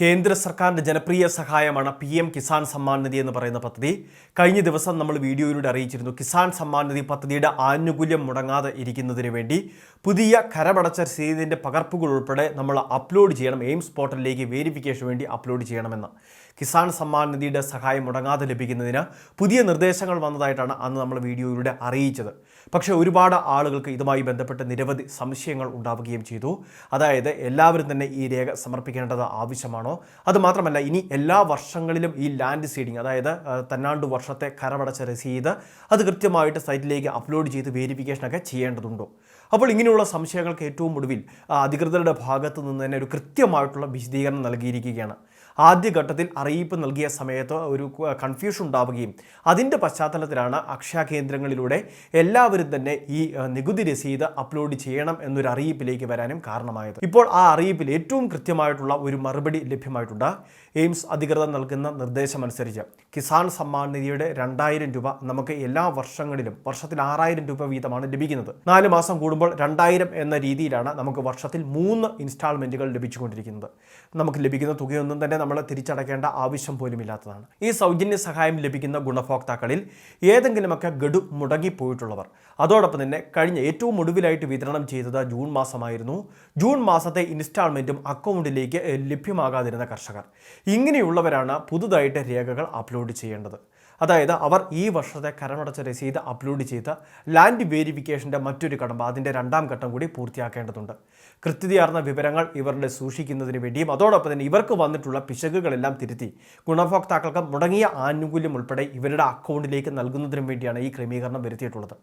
കേന്ദ്ര സർക്കാരിന്റെ ജനപ്രിയ സഹായമാണ് പി എം കിസാൻ സമ്മാൻ നിധി എന്ന് പറയുന്ന പദ്ധതി. കഴിഞ്ഞ ദിവസം നമ്മൾ വീഡിയോയിലൂടെ അറിയിച്ചിരുന്നു. കിസാൻ സമ്മാൻ നിധി പദ്ധതിയുടെ ആനുകൂല്യം മുടങ്ങാതെ ഇരിക്കുന്നതിന് വേണ്ടി പുതിയ കരമടച്ച രസീതിന്റെ പകർപ്പുകൾ ഉൾപ്പെടെ നമ്മൾ അപ്ലോഡ് ചെയ്യണം. എയിംസ് പോർട്ടലിലേക്ക് വേരിഫിക്കേഷൻ വേണ്ടി അപ്ലോഡ് ചെയ്യണമെന്ന്. കിസാൻ സമ്മാൻ നിധിയുടെ സഹായം മുടങ്ങാതെ ലഭിക്കുന്നതിന് പുതിയ നിർദ്ദേശങ്ങൾ വന്നതായിട്ടാണ് അന്ന് നമ്മൾ വീഡിയോയിലൂടെ അറിയിച്ചത്. പക്ഷേ ഒരുപാട് ആളുകൾക്ക് ഇതുമായി ബന്ധപ്പെട്ട് നിരവധി സംശയങ്ങൾ ഉണ്ടാവുകയും ചെയ്തു. അതായത് എല്ലാവരും തന്നെ ഈ രേഖ സമർപ്പിക്കേണ്ടത് ആവശ്യമാണോ അതുമാത്രമല്ല ഇനി എല്ലാ വർഷങ്ങളിലും ഈ ലാൻഡ് സീഡിങ് അതായത് തന്നാണ്ട് വർഷത്തെ കരമടച്ച രസീത് അത് കൃത്യമായിട്ട് സൈറ്റിലേക്ക് അപ്ലോഡ് ചെയ്ത് വേരിഫിക്കേഷനൊക്കെ ചെയ്യേണ്ടതുണ്ടോ. അപ്പോൾ ഇങ്ങനെയുള്ള സംശയങ്ങൾക്ക് ഏറ്റവും ഒടുവിൽ അധികൃതരുടെ ഭാഗത്തു നിന്ന് തന്നെ ഒരു കൃത്യമായിട്ടുള്ള വിശദീകരണം നൽകിയിരിക്കുകയാണ്. ആദ്യഘട്ടത്തിൽ അറിയിപ്പ് നൽകിയ സമയത്ത് ഒരു കൺഫ്യൂഷൻ ഉണ്ടാവുകയും അതിന്റെ പശ്ചാത്തലത്തിലാണ് അക്ഷയ കേന്ദ്രങ്ങളിലൂടെ എല്ലാവരും തന്നെ ഈ നികുതി രസീത് അപ്ലോഡ് ചെയ്യണം എന്നൊരു അറിയിപ്പിലേക്ക് വരാനും കാരണമായത്. ഇപ്പോൾ ആ അറിയിപ്പിൽ ഏറ്റവും കൃത്യമായിട്ടുള്ള ഒരു മറുപടി ലഭ്യമായിട്ടുണ്ട്. എയിംസ് അധികൃതർ നൽകുന്ന നിർദ്ദേശമനുസരിച്ച് കിസാൻ സമ്മാൻ നിധിയുടെ രണ്ടായിരം രൂപ നമുക്ക് എല്ലാ വർഷങ്ങളിലും വർഷത്തിൽ ആറായിരം രൂപ വീതമാണ് ലഭിക്കുന്നത്. നാല് മാസം കൂടുമ്പോൾ രണ്ടായിരം എന്ന രീതിയിലാണ് നമുക്ക് വർഷത്തിൽ മൂന്ന് ഇൻസ്റ്റാൾമെന്റുകൾ ലഭിച്ചുകൊണ്ടിരിക്കുന്നത്. നമുക്ക് ലഭിക്കുന്ന തുകയൊന്നും തന്നെ നമ്മൾ തിരിച്ചടക്കേണ്ട ആവശ്യം പോലുമില്ലാത്തതാണ്. ഈ സൗജന്യ സഹായം ലഭിക്കുന്ന ഗുണഭോക്താക്കളിൽ ഏതെങ്കിലുമൊക്കെ ഗഡു മുടങ്ങിപ്പോയിട്ടുള്ളവർ. അതോടൊപ്പം തന്നെ കഴിഞ്ഞ ഏറ്റവും ഒടുവിലായിട്ട് വിതരണം ചെയ്തത് ജൂൺ മാസമായിരുന്നു. ജൂൺ മാസത്തെ ഇൻസ്റ്റാൾമെന്റും അക്കൗണ്ടിലേക്ക് ലഭ്യമാകാതിരുന്ന കർഷകർ. ഇങ്ങനെയുള്ളവരാണ് പുതുതായിട്ട് രേഖകൾ അപ്ലോഡ് ചെയ്യേണ്ടത്. അതായത് അവർ ഈ വർഷത്തെ കരമടച്ച രസീത് അപ്ലോഡ് ചെയ്ത് ലാൻഡ് വേരിഫിക്കേഷന്റെ മറ്റൊരു കടമ്പ അതിന്റെ രണ്ടാം ഘട്ടം കൂടി പൂർത്തിയാക്കേണ്ടതുണ്ട്. കൃത്യതയാർന്ന വിവരങ്ങൾ ഇവരുടെ സൂക്ഷിക്കുന്നതിന് വേണ്ടിയും അതോടൊപ്പം തന്നെ ഇവർക്ക് വന്നിട്ടുള്ള പിശകുകളെല്ലാം തിരുത്തി ഗുണഭോക്താക്കൾക്ക് മുടങ്ങിയ ആനുകൂല്യം ഉൾപ്പെടെ ഇവരുടെ അക്കൗണ്ടിലേക്ക് നൽകുന്നതിനും വേണ്ടിയാണ് ഈ ക്രമീകരണം വരുത്തിയിട്ടുള്ളത്.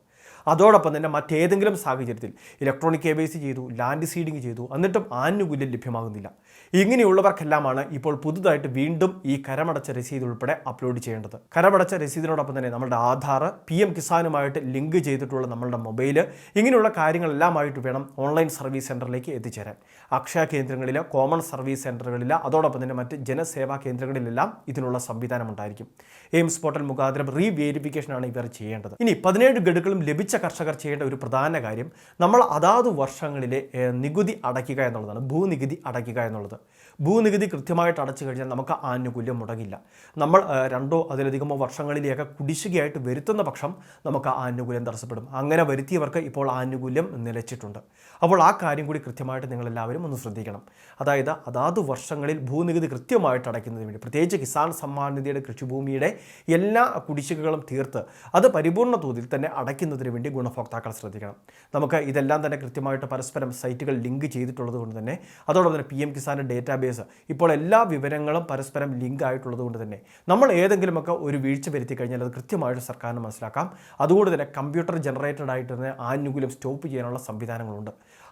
അതോടൊപ്പം തന്നെ മറ്റേതെങ്കിലും സാഹചര്യത്തിൽ ഇലക്ട്രോണിക് കെ വൈ സി ചെയ്തു ലാൻഡ് സീഡിംഗ് ചെയ്തു എന്നിട്ടും ആനുകൂല്യം ലഭ്യമാകുന്നില്ല. ഇങ്ങനെയുള്ളവർക്കെല്ലാമാണ് ഇപ്പോൾ പുതുതായിട്ട് വീണ്ടും ഈ കരമടച്ച രസീത് ഉൾപ്പെടെ അപ്ലോഡ് ചെയ്യേണ്ടത്. കരമടച്ച രസീതിനോടൊപ്പം തന്നെ നമ്മുടെ ആധാർ പി എം കിസാനുമായിട്ട് ലിങ്ക് ചെയ്തിട്ടുള്ള നമ്മളുടെ മൊബൈൽ ഇങ്ങനെയുള്ള കാര്യങ്ങളെല്ലാമായിട്ട് വേണം ഓൺലൈൻ സർവീസ് സെന്ററിലേക്ക് എത്തിച്ചേരാൻ. അക്ഷയ കേന്ദ്രങ്ങളിൽ കോമൺ സർവീസ് സെന്ററുകളിൽ അതോടൊപ്പം തന്നെ മറ്റ് ജനസേവാ കേന്ദ്രങ്ങളിലെല്ലാം ഇതിനുള്ള സംവിധാനം ഉണ്ടായിരിക്കും. എയിംസ് പോർട്ടൽ മുഖാന്തരം റീ വേരിഫിക്കേഷനാണ് ഇവർ ചെയ്യേണ്ടത്. ഇനി പതിനേഴ് ഗഡുക്കളും ലഭിച്ച കർഷകർ ചെയ്യേണ്ട ഒരു പ്രധാന കാര്യം നമ്മൾ അതാത് വർഷങ്ങളിലെ നികുതി അടയ്ക്കുക എന്നുള്ളതാണ്. ഭൂനികുതി അടയ്ക്കുക എന്നുള്ളത്. ഭൂനികുതി കൃത്യമായിട്ട് അടച്ചു കഴിഞ്ഞാൽ നമുക്ക് ആനുകൂല്യം മുടങ്ങില്ല. നമ്മൾ രണ്ടോ അതിലധികമോ വർഷങ്ങളിലേക്ക് കുടിശ്ശികയായിട്ട് വരുത്തുന്ന പക്ഷം നമുക്ക് ആ ആനുകൂല്യം തടസ്സപ്പെടും. അങ്ങനെ വരുത്തിയവർക്ക് ഇപ്പോൾ ആനുകൂല്യം നിലച്ചിട്ടുണ്ട്. അപ്പോൾ ആ കാര്യം കൂടി കൃത്യമായിട്ട് നിങ്ങളെല്ലാവരും ഒന്ന് ശ്രദ്ധിക്കണം. അതായത് അതാത് വർഷങ്ങളിൽ ഭൂനികുതി കൃത്യമായിട്ട് അടയ്ക്കുന്നതിന് വേണ്ടി പ്രത്യേകിച്ച് കിസാൻ സമ്മാൻ നിധിയുടെ കൃഷിഭൂമിയുടെ എല്ലാ കുടിശ്ശികകളും തീർത്ത് അത് പരിപൂർണ തോതിൽ തന്നെ അടയ്ക്കുന്നതിന് വേണ്ടി ഗുണഭോക്താക്കൾ ശ്രദ്ധിക്കണം. നമുക്ക് ഇതെല്ലാം തന്നെ കൃത്യമായിട്ട് പരസ്പരം സൈറ്റുകൾ ലിങ്ക് ചെയ്തിട്ടുള്ളത് കൊണ്ട് തന്നെ അതോടൊപ്പം തന്നെ പി എം കിസാന്റെ ഡേറ്റാബേസ് ഇപ്പോൾ എല്ലാ വിവരങ്ങളും പരസ്പരം ലിങ്ക് ആയിട്ടുള്ളത് കൊണ്ട് തന്നെ നമ്മൾ ഏതെങ്കിലുമൊക്കെ ഒരു വീഴ്ച വരുത്തി കഴിഞ്ഞാൽ അത് കൃത്യമായിട്ട് സർക്കാരിന് മനസ്സിലാക്കാം. അതുകൊണ്ട് തന്നെ കമ്പ്യൂട്ടർ ജനറേറ്റഡ് ആയിട്ട് തന്നെ ആനുകൂല്യം സ്റ്റോപ്പ് ചെയ്യാനുള്ള സംവിധാനങ്ങളുണ്ട്.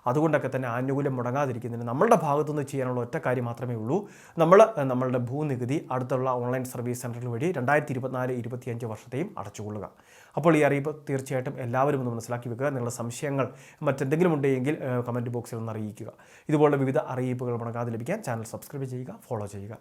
അതുകൊണ്ടൊക്കെ തന്നെ ആനുകൂല്യം മുടങ്ങാതിരിക്കുന്നതിന് നമ്മളുടെ ഭാഗത്തുനിന്ന് ചെയ്യാനുള്ള ഒറ്റ കാര്യം മാത്രമേ ഉള്ളൂ. നമ്മൾ നമ്മളുടെ ഭൂനികുതി അടുത്തുള്ള ഓൺലൈൻ സർവീസ് സെന്ററിൽ വഴി രണ്ടായിരത്തി ഇരുപത്തിനാല് ഇരുപത്തിയഞ്ച് വർഷത്തെയും അടച്ചുകൊള്ളുക. അപ്പോൾ ഈ അറിയിപ്പ് തീർച്ചയായിട്ടും എല്ലാവരും ഒന്ന് മനസ്സിലാക്കി വെക്കുക. നിങ്ങളുടെ സംശയങ്ങൾ മറ്റെന്തെങ്കിലും ഉണ്ടെങ്കിൽ കമന്റ് ബോക്സിൽ ഒന്ന് അറിയിക്കുക. ഇതുപോലുള്ള വിവിധ അറിയിപ്പുകൾ മുടങ്ങാതെ ലഭിക്കാൻ ചാനൽ സബ്സ്ക്രൈബ് ചെയ്യുക ഫോളോ ചെയ്യുക.